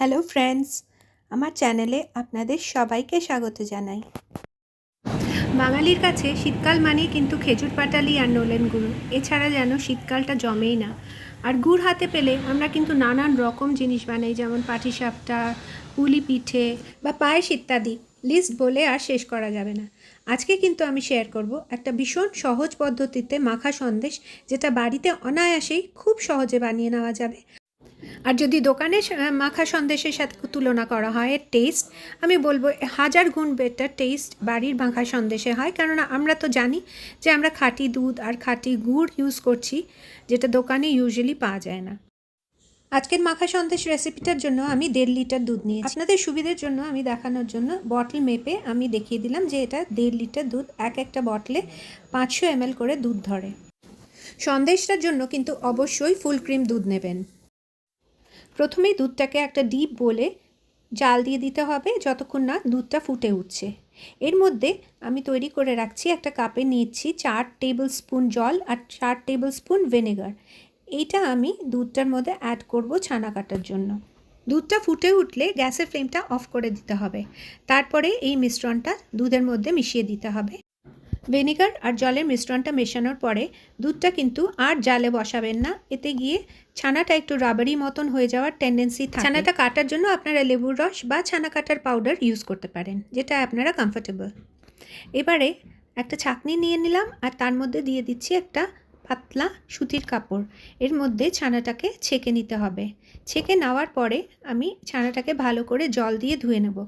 Hello friends আমার চ্যানেলে আপনাদের সবাইকে স্বাগত জানাই। বাঙালির কাছে শীতকাল মানেই কিন্তু খেজুর পাটালি আর নোলেন গুঁড়ো। এছাড়া যেন শীতকালটা জমেই না। আর গুড় হাতে পেলে আমরা কিন্তু নানান রকম জিনিস বানাই, যেমন পাটিসাপটা, পুলি পিঠে বা পায়েস ইত্যাদি। লিস্ট বলে আর শেষ করা যাবে না। আজকে কিন্তু আমি শেয়ার করব একটা ভীষণ সহজ পদ্ধতিতে মাখা সন্দেশ, যেটা বাড়িতে অনায়াসেই খুব সহজে বানিয়ে নেওয়া যাবে। আর যদি দোকানে মাখা সন্দেশের সাথে তুলনা করা হয়, এর টেস্ট আমি বলব হাজার গুণ বেটার টেস্ট বাড়ির মাখা সন্দেশে হয়। কেননা আমরা তো জানি যে আমরা খাঁটি দুধ আর খাঁটি গুড় ইউজ করছি, যেটা দোকানে ইউজুয়ালি পাওয়া যায় না। আজকের মাখা সন্দেশ রেসিপিটার জন্য আমি দেড় লিটার দুধ নিয়েছি। আপনাদের সুবিধের জন্য আমি দেখানোর জন্য বটল মেপে আমি দেখিয়ে দিলাম যে এটা দেড় লিটার দুধ এক একটা বটলে পাঁচশো এমএল করে দুধ ধরে। সন্দেশটার জন্য কিন্তু অবশ্যই ফুল ক্রিম দুধ নেবেন। প্রথমেই দুধটাকে একটা ডিপ বলে জাল দিয়ে দিতে হবে যতক্ষণ না দুধটা ফুটে উঠছে। এর মধ্যে আমি তৈরি করে রাখছি একটা কাপে নিচ্ছি চার টেবিল স্পুন জল আর চার টেবিল স্পুন ভিনেগার। এইটা আমি দুধটার মধ্যে অ্যাড করব ছানা কাটার জন্য। দুধটা ফুটে উঠলে গ্যাসের ফ্লেমটা অফ করে দিতে হবে। তারপরে এই মিশ্রণটা দুধের মধ্যে মিশিয়ে দিতে হবে। ভিনেগার আর জলের মিশ্রণটা মেশানোর পরে দুধটা কিন্তু আর জালে বসাবেন না। এতে গিয়ে ছানাটা একটু রাবারি মতন হয়ে যাওয়ার টেন্ডেন্সি থাকে। ছানাটা কাটার জন্য আপনারা লেবুর রস বা ছানা কাটার পাউডার ইউজ করতে পারেন, যেটা আপনারা কমফোর্টেবল এবারে একটা ছাকনি নিয়ে নিলাম আর তার মধ্যে দিয়ে দিচ্ছি একটা পাতলা সুতির কাপড়। এর মধ্যে ছানাটাকে ছেঁকে নিতে হবে। ছেঁকে নেওয়ার পরে আমি ছানাটাকে ভালো করে জল দিয়ে ধুয়ে নেব।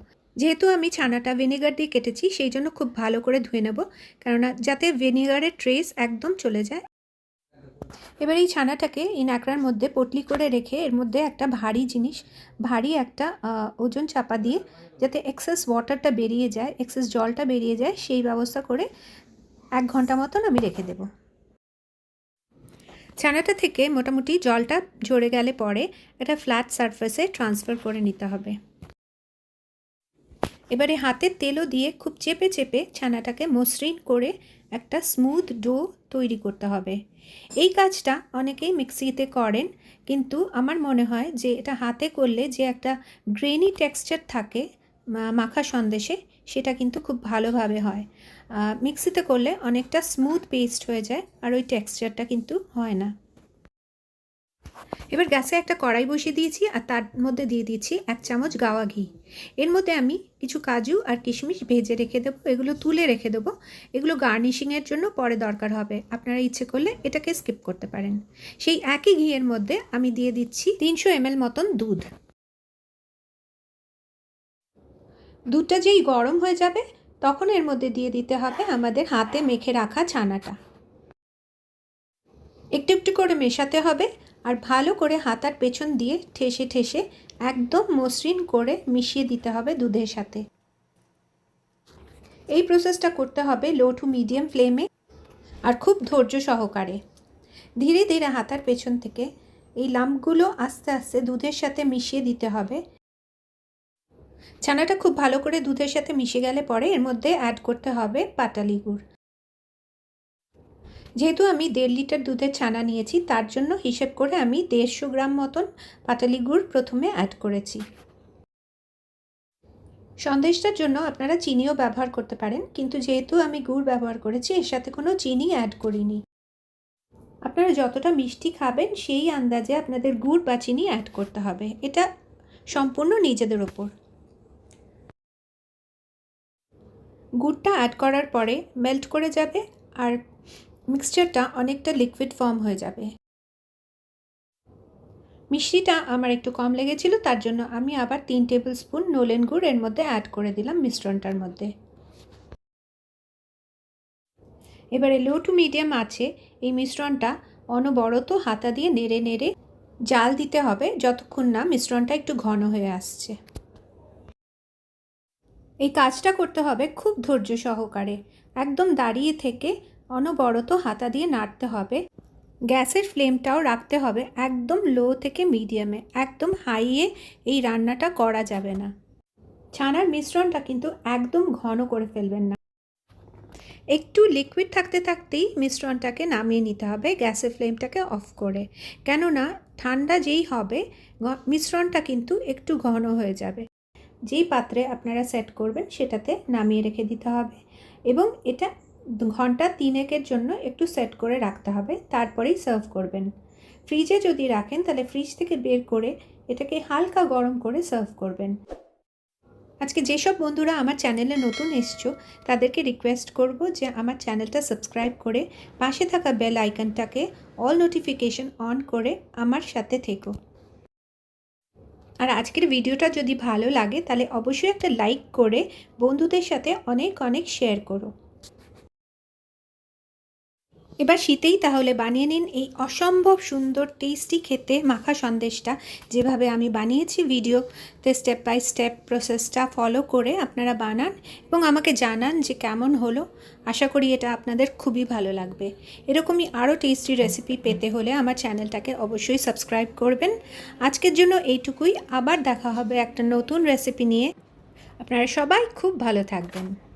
যেহেতু আমি ছানাটা ভিনেগার দিয়ে কেটেছি, সেই জন্য খুব ভালো করে ধুয়ে নেব। কেননা যাতে ভিনেগারের ট্রেস একদম চলে যায়। এবার এই ছানাটাকে এই ন্যাকড়ার মধ্যে পটলি করে রেখে এর মধ্যে একটা ভারী জিনিস, ভারী একটা ওজন চাপা দিয়ে যাতে এক্সেস ওয়াটারটা বেরিয়ে যায় এক্সেস জলটা বেরিয়ে যায়, সেই ব্যবস্থা করে এক ঘণ্টা মতন আমি রেখে দেব। ছানাটা থেকে মোটামুটি জলটা ঝরে গেলে পরে একটা ফ্ল্যাট সারফেসে ট্রান্সফার করে নিতে হবে। এবারে হাতের তেলও দিয়ে খুব চেপে চেপে ছানাটাকে মসৃণ করে একটা স্মুথ ডো তৈরি করতে হবে। এই কাজটা অনেকেই মিক্সিতে করেন, কিন্তু আমার মনে হয় যে এটা হাতে করলে যে একটা গ্রেনি টেক্সচার থাকে মাখা সন্দেশে, সেটা কিন্তু খুব ভালোভাবে হয়। মিক্সিতে করলে অনেকটা স্মুথ পেস্ট হয়ে যায় আর ওই টেক্সচারটা কিন্তু হয় না। এবার গ্যাসে একটা কড়াই বসিয়ে দিয়েছি আর তার মধ্যে দিয়ে দিয়েছি এক চামচ গাওয়া ঘি। এর মধ্যে আমি কিছু কাজু আর কিশমিশ ভেজে রেখে দেবো, এগুলো তুলে রেখে দেবো। এগুলো গার্নিশিংয়ের জন্য পরে দরকার হবে। আপনারা ইচ্ছে করলে এটাকে স্কিপ করতে পারেন। সেই একই ঘিয়ের মধ্যে আমি দিয়ে দিচ্ছি তিনশো এমএল মতন দুধ। দুধটা যেই গরম হয়ে যাবে, তখন এর মধ্যে দিয়ে দিতে হবে আমাদের হাতে মেখে রাখা ছানাটা। একটু একটু করে মেশাতে হবে। আর ভালো করে হাতার পেছন দিয়ে ঠেসে ঠেসে একদম মসৃণ করে মিশিয়ে দিতে হবে দুধের সাথে। এই প্রসেসটা করতে হবে লো টু মিডিয়াম ফ্লেমে আর খুব ধৈর্য সহকারে। ধীরে ধীরে হাতার পেছন থেকে এই লাম্পগুলো আস্তে আস্তে দুধের সাথে মিশিয়ে দিতে হবে। ছানাটা খুব ভালো করে দুধের সাথে মিশে গেলে পরে এর মধ্যে অ্যাড করতে হবে পাটালি গুড় যেহেতু আমি দেড় লিটার দুধের ছানা নিয়েছি, তার জন্য হিসেব করে আমি দেড়শো গ্রাম মতন পাটালি গুড় প্রথমে অ্যাড করেছি। সন্দেশটার জন্য আপনারা চিনিও ব্যবহার করতে পারেন, কিন্তু যেহেতু আমি গুড় ব্যবহার করেছি, এর সাথে কোনো চিনি অ্যাড করিনি। আপনারা যতটা মিষ্টি খাবেন, সেই আন্দাজে আপনাদের গুড় বা চিনি অ্যাড করতে হবে। এটা সম্পূর্ণ নিজেদের ওপর। গুড়টা অ্যাড করার পরে মেল্ট করে যাবে, আর মিক্সচারটা অনেকটা লিকুইড ফর্ম হয়ে যাবে। মিষ্টিটা আমার একটু কম লেগেছিল, তার জন্য আমি আবার তিন টেবিল স্পুন নোলেন গুড় এর মধ্যে অ্যাড করে দিলাম মিশ্রণটার মধ্যে। এবারে লো টু মিডিয়াম আছে, এই মিশ্রণটা অনবরত হাতা দিয়ে নেড়ে নেড়ে জাল দিতে হবে যতক্ষণ না মিশ্রণটা একটু ঘন হয়ে আসছে। এই কাজটা করতে হবে খুব ধৈর্য সহকারে, একদম দাঁড়িয়ে থেকে অনবরত হাতা দিয়ে নাড়তে হবে। গ্যাসের ফ্লেমটাও রাখতে হবে একদম লো থেকে মিডিয়ামে, একদম হাইয়ে এই রান্নাটা করা যাবে না। ছানার মিশ্রণটা কিন্তু একদম ঘন করে ফেলবেন না। একটু লিকুইড থাকতে থাকতেই মিশ্রণটাকে নামিয়ে নিতে হবে, গ্যাসের ফ্লেমটাকে অফ করে। কেননা ঠান্ডা যেই হবে মিশ্রণটা কিন্তু একটু ঘন হয়ে যাবে। যেই পাত্রে আপনারা সেট করবেন সেটাতে নামিয়ে রেখে দিতে হবে। এবং এটা ঘণ্টা তিনেকের জন্য একটু সেট করে রাখতে হবে, তারপরেই সার্ভ করবেন। ফ্রিজে যদি রাখেন, তাহলে ফ্রিজ থেকে বের করে এটাকে হালকা গরম করে সার্ভ করবেন। আজকে যেসব বন্ধুরা আমার চ্যানেলে নতুন এসছো, তাদেরকে রিকোয়েস্ট করব যে আমার চ্যানেলটা সাবস্ক্রাইব করে পাশে থাকা বেল আইকনটাকে অল নোটিফিকেশন অন করে আমার সাথে থেকো। আর আজকের ভিডিওটা যদি ভালো লাগে, তাহলে অবশ্যই একটা লাইক করে বন্ধুদের সাথে অনেক অনেক শেয়ার করো। এবার শীতেই তাহলে বানিয়ে নিন এই অসম্ভব সুন্দর টেস্টি খেতে মাখা সন্দেশটা। যেভাবে আমি বানিয়েছি ভিডিওতে স্টেপ বাই স্টেপ প্রসেসটা ফলো করে আপনারা বানান এবং আমাকে জানান যে কেমন হলো। আশা করি এটা আপনাদের খুবই ভালো লাগবে। এরকমই আরও টেস্টি রেসিপি পেতে হলে আমার চ্যানেলটাকে অবশ্যই সাবস্ক্রাইব করবেন। আজকের জন্য এইটুকুই। আবার দেখা হবে একটা নতুন রেসিপি নিয়ে। আপনারা সবাই খুব ভালো থাকবেন।